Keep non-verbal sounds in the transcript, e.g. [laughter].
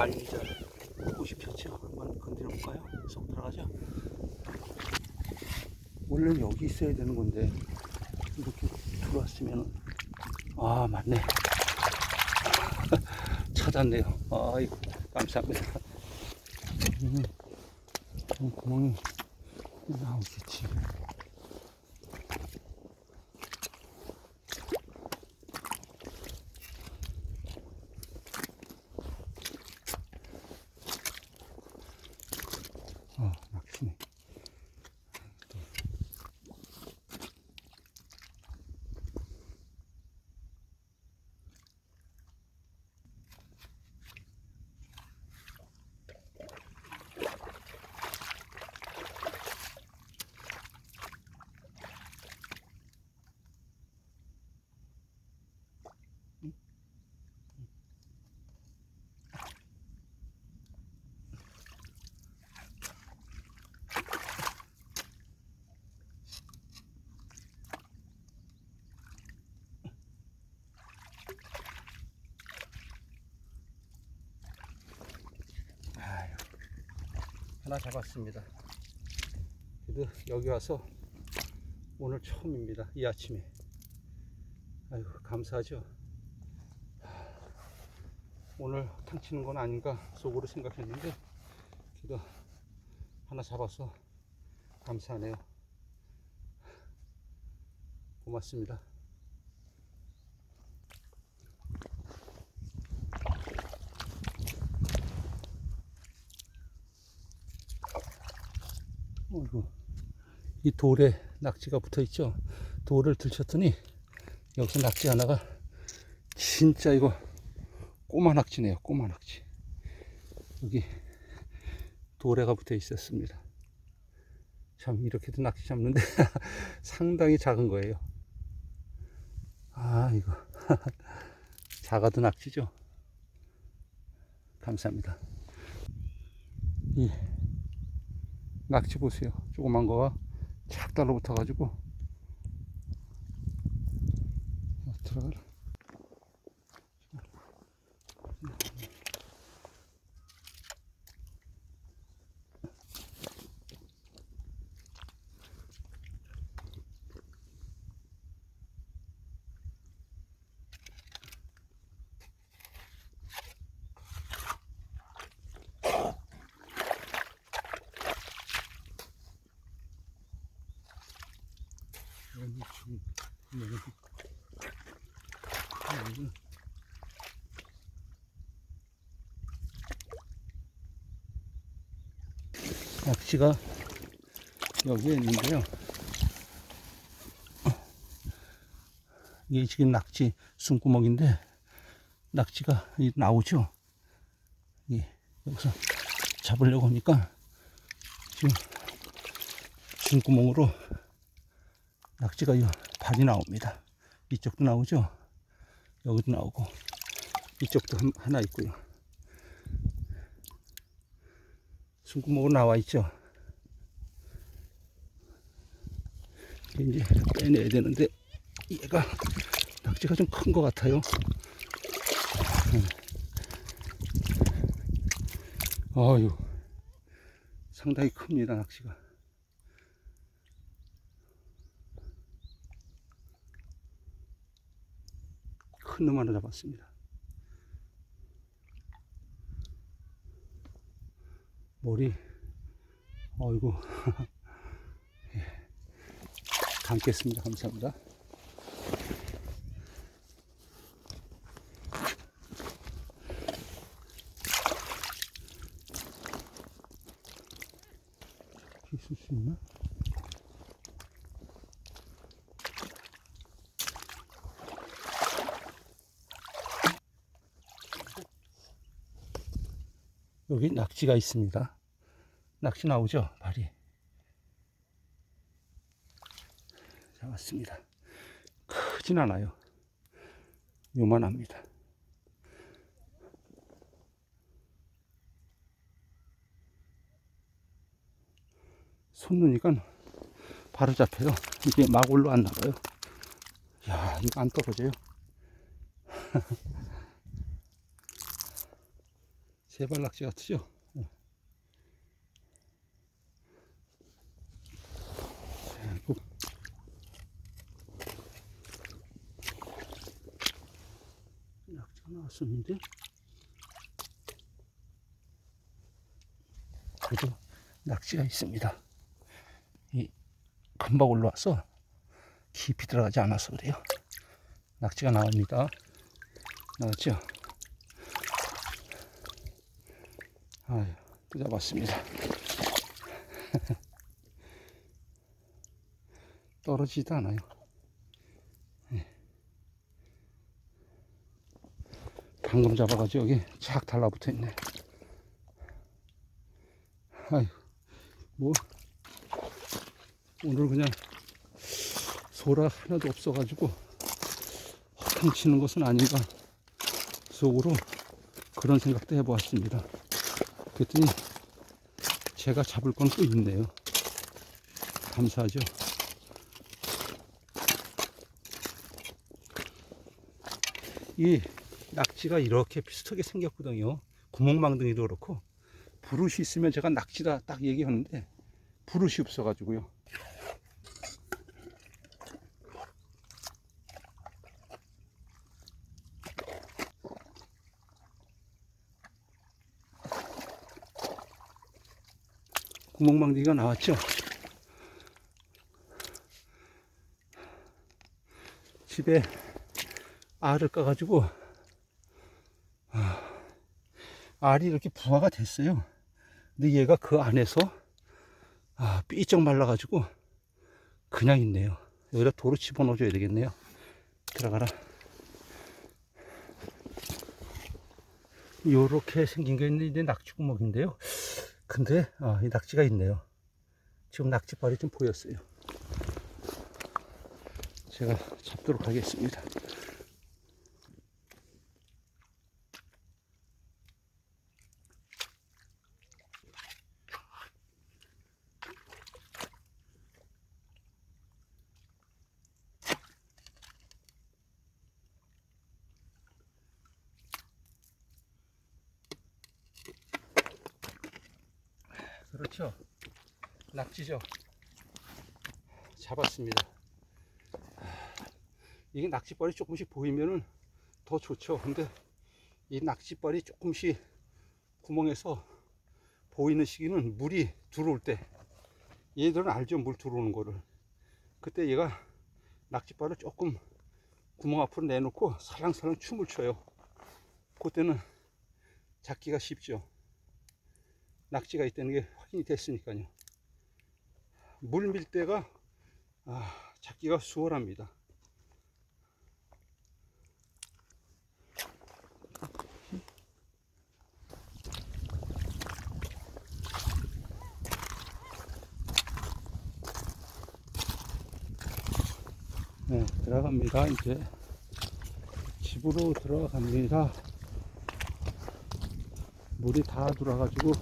말리절 꽃이 폈죠. 한번 건드려 볼까요? 쏙 들어가죠. 원래는 여기 있어야 되는 건데 이렇게 들어왔으면 아 맞네. [laughs] 찾았네요. 아이고 감사합니다. 음, 좀 구멍이 나오겠지. 하나 잡았습니다. 그래도 여기 와서 오늘 처음입니다. 이 아침에. 아이고, 감사하죠. 하, 오늘 탕치는 건 아닌가 속으로 생각했는데, 그래도 하나 잡아서 감사하네요. 고맙습니다. 어이구, 이 돌에 낙지가 붙어 있죠. 돌을 들쳤더니 여기서 낙지 하나가 진짜 이거 꼬마 낙지네요. 꼬마 낙지. 여기 돌에가 붙어 있었습니다. 참 이렇게도 낙지 잡는데 [laughs] 상당히 작은 거예요. 아 이거 [laughs] 작아도 낙지죠. 감사합니다. 이 낙지 보세요. 조그만 거가 착 달라붙어 가지고 들어가라. 낙지가 여기에 있는데요. 이게 지금 낙지 숨구멍인데 낙지가 이 나오죠. 이 여기서 잡으려고 하니까 지금 숨구멍으로 낙지가 이 발이 나옵니다. 이쪽도 나오죠. 여기도 나오고 이쪽도 한- 하나 있고요. 숨구멍으로 나와 있죠. 이제 빼내야 되는데 얘가 낙지가 좀 큰 것 같아요. 음. 아유, 상당히 큽니다 낙지가. 큰 놈 하나 잡았습니다. 머리, 어이구. [laughs] 예. 감겠습니다. 감사합니다. 있을 수 있나? 여기 낙지가 있습니다. 낙지 나오죠? 발이. 잡았습니다. 크진 않아요. 요만합니다. 손 놓으니까 바로 잡혀요. 이게 막 올라왔나 봐요. 야, 이거 안 떨어져요. [laughs] 세발 낙지 같으죠? 어. 자, 그- 낙지가 나왔었는데 그래도 낙지가 있습니다. 이 금방 올라와서 깊이 들어가지 않아서 그래요. 낙지가 나옵니다. 나왔죠? 아유, 또 잡았습니다. [laughs] 떨어지지도 않아요. 예. 방금 잡아가지고 여기 착 달라붙어 있네. 아유, 뭐, 오늘 그냥 소라 하나도 없어가지고 허탕 치는 것은 아닌가 속으로 그런 생각도 해보았습니다. 그랬더니 제가 잡을 건 또 있네요. 감사하죠. 이 낙지가 이렇게 비슷하게 생겼거든요. 구멍망둥이도 그렇고 부릇이 있으면 제가 낙지다 딱 얘기하는데 부릇이 없어가지고요. 구멍망둥이가 나왔죠. 집에 알을 까가지고 아, 알이 이렇게 부화가 됐어요. 근데 얘가 그 안에서 아, 삐쩍 말라가지고 그냥 있네요. 여기다 도로 집어넣어줘야 되겠네요. 들어가라. 요렇게 생긴 게 있는데 낙지구멍인데요. 근데 아, 이 낙지가 있네요. 지금 낙지발이 좀 보였어요. 제가 잡도록 하겠습니다. 그렇죠. 낙지죠. 잡았습니다. 이게 낙지발이 조금씩 보이면은 더 좋죠. 근데 이 낙지발이 조금씩 구멍에서 보이는 시기는 물이 들어올 때 얘들은 알죠. 물 들어오는 거를. 그때 얘가 낙지발을 조금 구멍 앞으로 내놓고 살랑살랑 춤을 춰요. 그때는 잡기가 쉽죠. 낙지가 있다는 게 확인이 됐으니까요. 물밀 때가 아, 잡기가 수월합니다. 네, 들어갑니다. 이제 집으로 들어갑니다. 물이 다 들어가지고